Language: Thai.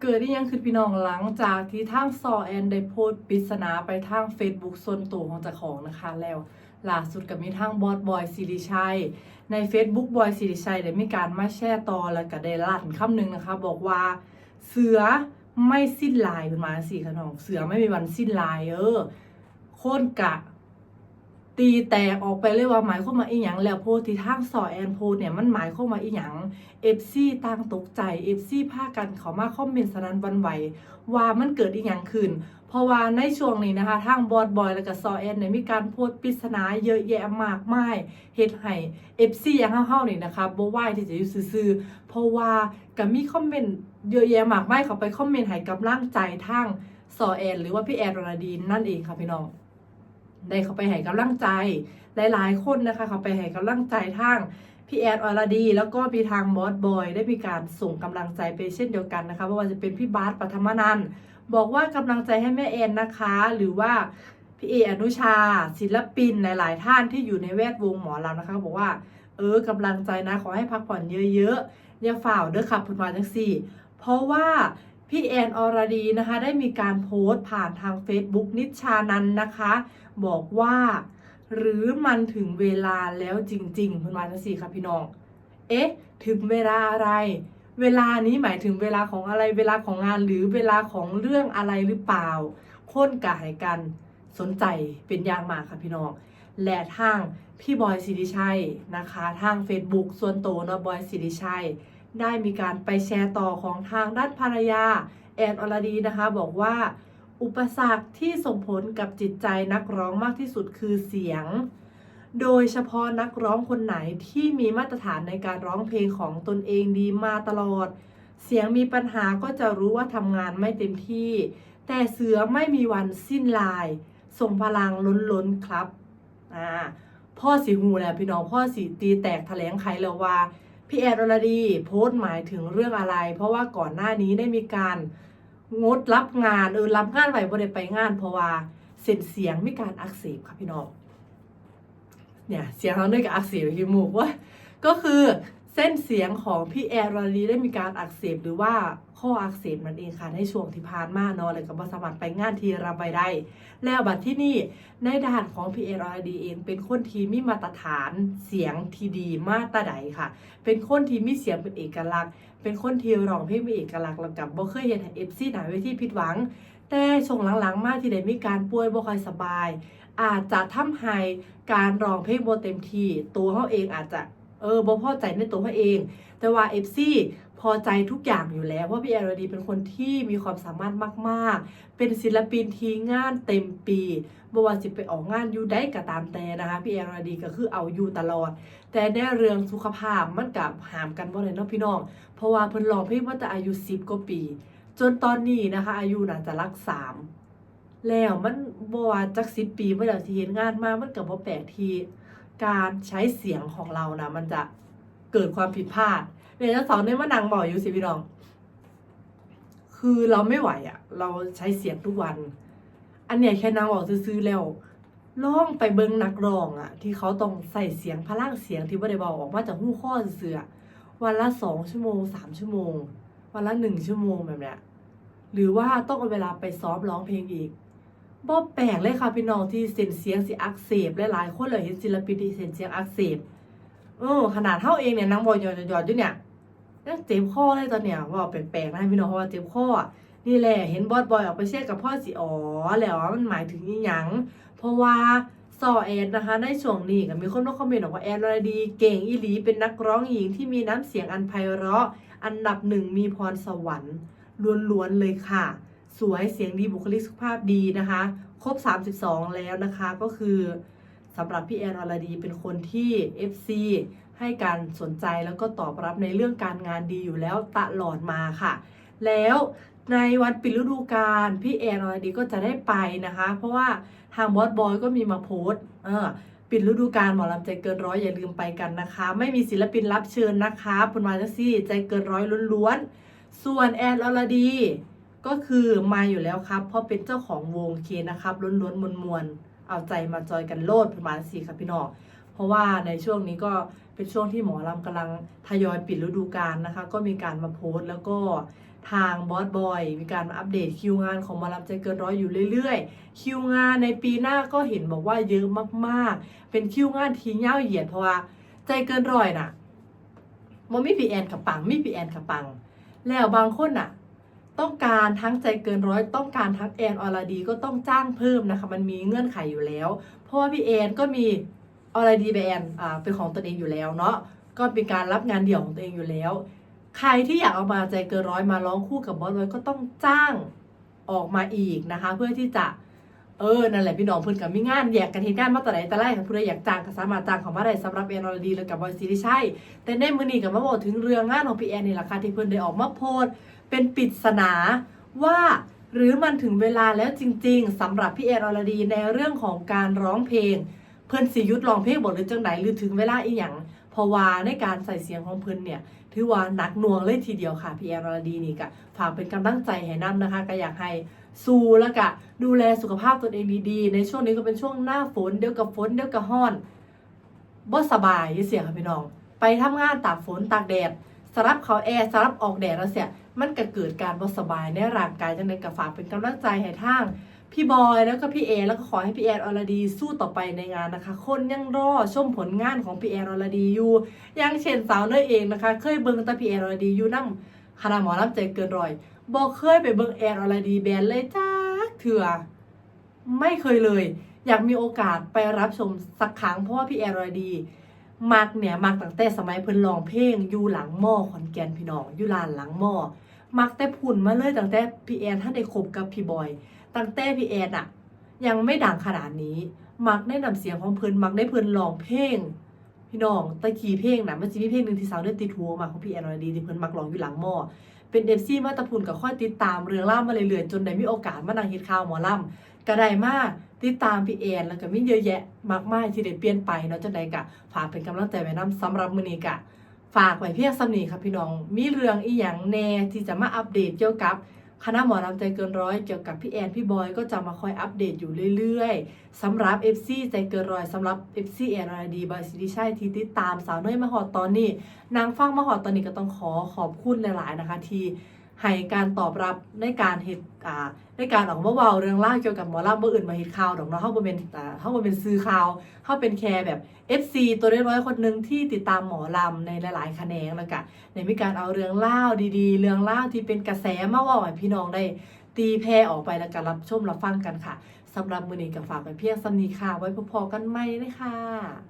เกิดที่ยังคือพี่น้องหลังจากที่ทางซอแอนได้โพสต์ปริศนาไปทาง Facebook ส่วนตัวของเจ้าของนะคะแล้วล่าสุดก็มีทางบอสบอยสิริชัย ใน Facebook บอยสิริชัยได้มีการมาแชร์ต่อแล้วก็ได้ลั่นคำหนึ่งนะคะ บอกว่าเสือไม่สิ้นลายเป็นมาสี่ขนองเสือไม่มีวันสิ้นลายเออโค่นกะ ตีแตกออกไปเลยว่าหมายเข้ามว่าอีหยังแล้วโพที่ทางสอแอนโพเนี่ยมันหมายเข้ามว่าอีหยังเอฟซีต่างตกใจเอฟซีพากันเขามาคอมเมนต์สนันวันไหวว่ามันเกิดอีหยังขึ้น เพราะว่าในช่วงนี้นะคะทางบอดบอยและก็ซอแอนเนี่ยมีการโพสปริศนาเยอะแยะมากมายเฮ็ดให้เอฟซีอย่างเฮาๆนี่นะคะบ่ไหวที่จะอยู่ซื่อๆเพราะว่าก็มีคอมเมนต์เยอะแยะมากมายเขาไปคอมเมนต์ให้กำลังใจทางซอแอนหรือว่าพี่แอนรณดีนนั่นเองค่ะพี่น้อง ได้เขาไปให้กำลังใจ หลายๆ คนนะคะ เขาไปให้กำลังใจทางพี่แอนอรดี แล้วก็มีทางบอสบอยได้มีการส่งกำลังใจไปเช่นเดียวกันนะคะไม่ว่าจะเป็นพี่บาสปัทมนันบอกว่ากำลังใจให้แม่แอนนะคะ หรือว่าพี่เออนุชา ศิลปินหลาย ๆ ท่านที่อยู่ในแวดวงหมอลำนะคะบอกว่า เออกำลังใจนะขอให้พักผ่อนเยอะๆอย่าฝ่าเด้อขับพุนมาจังสี่ เพราะว่า พี่แอนอรดีนะคะ ได้มีการโพสต์ผ่านทาง Facebook นิชานันนะคะ บอกว่า หรือมันถึงเวลาแล้วจริงๆคุณมาทั้งสี่ค่ะพี่น้อง เอ๊ะ ถึงเวลาอะไร เวลานี้หมายถึงเวลาของอะไรเวลาของงานหรือเวลาของเรื่องอะไรหรือเปล่า ค้นกะให้กันสนใจเป็นอย่างมากค่ะพี่น้อง และทางพี่บอยสิริชัยนะคะ ทาง Facebook ส่วนตัวเนาะบอยสิริชัย ได้มีการไปแชร์ต่อของทางด้านภรรยาแอนอรดีนะคะบอกว่า อุปสรรคที่ส่งผลกับจิตใจนักร้องมากที่สุดคือเสียง โดยเฉพาะนักร้องคนไหนที่มีมาตรฐานในการร้องเพลงของตนเองดีมาตลอด เสียงมีปัญหาก็จะรู้ว่าทำงานไม่เต็มที่ แต่เสือไม่มีวันสิ้นลายส่งพลังล้นล้นๆครับอ่าพ่อสีหูแหละพี่น้องพ่อสีตีแตกแถลงไขแล้วว่า พี่แอนอรดีโพสต์หมายถึงเรื่องอะไร เพราะว่าก่อนหน้านี้ได้มีการงดรับงานเออรับงานไปบ่ได้ไปงาน เพราะว่าเส้นเสียงมีการอักเสบค่ะพี่น้องเนี่ยเสียงเราเนื่องกับอักเสบที่มูกว่าก็คือ ส้นเสียงของพี่แอร์รอรีได้มีการอักเสบหรือว่าข้ออักเสบนั่นเองค่ะในช่วงที่ผ่านมาเนาะเลยก็บสามารไปงานทีรับไปได้ แล้วบัดที่นี่ในด้านของพี่แอร์รอรีเองเป็นคนที่มีมาตรฐานเสียงที่ดีมากตาใดค่ะ เป็นคนที่มีเสียงเป็นเอกลักษณ์ เป็นคนที่ร้องเพลงมีเอกลักษณ์แล้วกับบ่เคยเห็นเอฟซีหนาเวทีผิดหวัง แต่ช่วงหลังๆ มาที่ได้มีการป่วยบ่ค่อยสบาย อาจจะทำให้การร้องเพลงบ่เต็มที่ตัวเขาเองอาจจะ เออบ่พอใจในตัวเขาเอง แต่ว่าเอฟซีพอใจทุกอย่างอยู่แล้วเพราะพี่แอรดีเป็นคนที่มีความสามารถมาก ๆ เป็นศิลปินทีงานเต็มปีบ่ว่าสิไปออกงานอยู่ได้ก็ตามแต่นะคะพี่แอรดีก็คือเอาอยู่ตลอด แต่ในเรื่องสุขภาพมันกับหามกันบ่ได้เนาะพี่น้อง เพราะว่าเพิ่นรองเพลงมาแต่อายุ10กว่าปี จนตอนนี้นะคะ อายุน่าจะรักสามแล้วมันบ่ว่าจัก10ปีบ่ได้ที่เห็นงานมามันก็บ่แปลกที่ การใช้เสียงของเรานะมันจะเกิดความผิดพลาดเดี๋ยวจะสอนในว่านางบอกอยู่สิพี่น้อง คือเราไม่ไหวอะ่ะ เราใช้เสียงทุกวัน อันเนี้ยแค่นางบอกซื้อๆแล้วลองไปเบิ่งนักร้องอะ่ะ ที่เขาต้องใส่เสียงพลังเสียงที่บ่ได้บอกออกมาจากหู้ข้อเสือวันละสองชั่วโมงสามชั่วโมง วันละหนึ่งชั่วโมงแบบเนี้ยหรือว่าต้องเอาเวลาไปซ้อมร้องเพลงอีก บ่แปลกเลยค่ะพี่น้องที่เส้นเสียงสิอักเสบหลายๆคนเลยเห็นศิลปินที่เส้นเสียงอักเสบเออขนาดเท่าเองเนี่ยนางบอกหยอดๆอยู่เนี่ยยังเจ็บคอเลยตอนเนี้ยว่าแปลกๆนะพี่น้องเพราะว่าเจ็บคออนี่แหละเห็นบอสบอยออกไปเชียกับพ่อสิอ๋อแล้วมันหมายถึงอีหยังเพราะว่าซอแอนนะคะในช่วงนี้ก็มีคนมาคอมเมนต์บอกว่าแอนอรดี เก่งอีหลีเป็นนักร้องหญิงที่มีน้ำเสียงอันไพเราะ อันดับหนึ่งมีพรสวรรค์ล้วนๆเลยค่ะ สวยเสียงดีบุคลิกสุขภาพดีนะคะ ครบ 32 แล้วนะคะก็คือสำหรับพี่แอนอรดีเป็นคนที่ FC ให้การสนใจแล้วก็ตอบรับในเรื่องการงานดีอยู่แล้วตลอดมาค่ะ แล้วในวันปิดฤดูกาลพี่แอนอรดีก็จะได้ไปนะคะ เพราะว่าทางบอสบอยก็มีมาโพสต์เออปิดฤดูกาลหมอลำใจเกินร้อยอย่าลืมไปกันนะคะ ไม่มีศิลปินรับเชิญนะคะปนมาจัซี่ใจเกินร้อยล้วนๆส่วนแอนอรดี ก็คือมาอยู่แล้วครับ เพราะเป็นเจ้าของวงเคนะครับล้วนๆมวลๆเอาใจมาจอยกันโลดประมาณสี่ครับพี่น้องเพราะว่าในช่วงนี้ก็เป็นช่วงที่หมอลำกำลังทยอยปิดฤดูกาลนะคะ ก็มีการมาโพสต์แล้วก็ทางบอสบอยมีการมาอัปเดตคิวงานของหมาลำใจเกินร้อยอยู่เรื่อยๆ คิวงานในปีหน้าก็เห็นบอกว่าเยอะมากๆ เป็นคิวงานที่าเหยียดเพราะว่าใจเกินร้อยน่ะมันไมีพีแอนกับปังไมีพีแอนกับปัง แล้วบางคนน่ะ ต้องการทั้งใจเกินร้อยต้องการทั้งแอนออรดีก็ต้องจ้างเพิ่มนะคะ มันมีเงื่อนไขอยู่แล้ว เพราะว่าพี่แอนก็มีออรดีแบรนด์อ่าเป็นของตนเองอยู่แล้วเนาะก็เป็นการรับงานเดี่ยวของตัวเองอยู่แล้ว ใครที่อยากเอามาใจเกินร้อยมาร้องคู่กับบอสไว้ก็ต้องจ้างออกมาอีกนะคะ เพื่อที่จะเออ นั่นแหละพี่น้องเพื่อนกับมีงานแยกกันเห็นงานมาแต่ไหนแต่ไรค่ะผู้ใดอยากจ้างก็สามารถจ้างเขามาได้สำหรับแอนอรดีและกับบอยซีรีใช่แต่ในมือนี้กับมาบอกถึงเรื่องงานของพี่แอนนี่แหละค่ะที่เพื่อนได้ออกมาโพสต์ เป็นปริศนาว่าหรือมันถึงเวลาแล้วจริง ๆสำหรับพี่แอนอรดีในเรื่องของการร้องเพลง เพื่อนสิยุดร้องเพลงบอกหรือจังไหนหรือถึงเวลาอีหยังพราะว่าในการใส่เสียงของเพื่อนเนี่ยถือว่าหนักหน่วงเลยทีเดียวค่ะพี่แอนอรดีนี่ก็ฝากเป็นกำลังใจให้นํนะคะก็อยากให้สู้แล้วก็ดูแลสุขภาพตนเองดีๆ ในช่วงนี้ก็เป็นช่วงหน้าฝนเดี๋ยวกับฝนเดี๋ยวกับห้อนบ่สบายยี่เสียค่ะพี่น้องไปทำงานตากฝนตากแดด สลับเขาแอร์สลับออกแดดแล้วเสียมันก็เกิดการบ่สบายในร่างกายจังเลยกับฝากเป็นกำลังใจให้ทางพี่บอยแล้วก็พี่เอแล้วก็ขอให้พี่แอนอรดีสู้ต่อไปในงานนะคะ คนยังรอชมผลงานของพี่แอนอรดีอยู่อย่างเช่นสาวเนยเองนะคะ เคยเบิ่งแตาพี่แอนอรดีอยู่นํคณะหมอลำใจเกินร้อยบอกเคยไปเบิ่งแอนอรดีแบนเลยจ้าเถื่อไม่เคยเลย อยากมีโอกาสไปรับชมสักครั้งเพราะว่าพี่แอนอรดี มักเนี่ยมักตั้งแต่สมัยเพิ่นร้องเพลงอยู่หลังหม้อขอนแก่นพี่น้องอยู่ลานหลังหม้อมักแต่พุ่นมาเลยตั้งแต่พี่แอนท่านได้คบกับพี่บอย ตั้งแต่พี่แอนอะยังไม่ดังขนาดนี้ มักได้นำเสียงของเพิ่นมักได้เพิ่นร้องเพลง พี่น้องตะกี้เพลงนะมันจะมีเพลงหนึ่งที่สาวเลือดติดหัวมาของพี่แอนอรดีที่เพิ่นมักร้องอยู่หลังหม้อเป็นเอฟซีมาตะพุนก็ค่อยติดตามเรื่องล่ามาเรื่อยๆจนได้มีโอกาสมานั่งเฮ็ดข่าวหมอล่ำ ก็ได้มากติดตามพี่แอนแล้วก็มีเยอะแยะมากมายที่ได้เปลี่ยนไปเนาะจังไดก็ฝากเป็นกำลังใจไว้นํสำหรับมื้อนี้ก็ฝากไว้เพียงสำนี้ครับพี่น้อง มีเรื่องอีหยังแน่ที่จะมาอัปเดตเกี่ยวกับคณะหมอลำใจเกินร้อยเกี่ยวกับพี่แอนพี่บอยก็จะมาคอยอัปเดตอยู่เรื่อยๆสำหรับ FC ใจเกินร้อยสำหรับ FC แอนอรดีบอยซิติชัยที่ติดตามสาวน้อยมาหอดตอนนี้ นางฟังมาหอดตอนนี้ก็ต้องขอขอบคุณหลาย ๆ นะคะที่ ให้การตอบรับในการเฮ็ดอ่าในการออกมาเว้าเรื่องเล่าเกี่ยวกับหมอลำเบอร์อื่นมาเฮ็ดข่าวดอกเนาะเฮาบ่เป็นอ่าเฮาบ่เป็นซื้อข่าวเฮาเป็นแค่แบบ FC ตัวน้อยๆคนหนึ่งที่ติดตามหมอลำในหลายๆแขนงแล้วก็ในมีการเอาเรื่องเล่าดีๆ เรื่องเล่าที่เป็นกระแสมาเว้าให้พี่น้องได้ตีแพร่ออกไปแล้วก็รับชมรับฟังกันค่ะสำหรับมื้อนี้ก็ฝากไว้เพียงสำนีค่ะ ไว้พบๆกันใหม่เลยค่ะ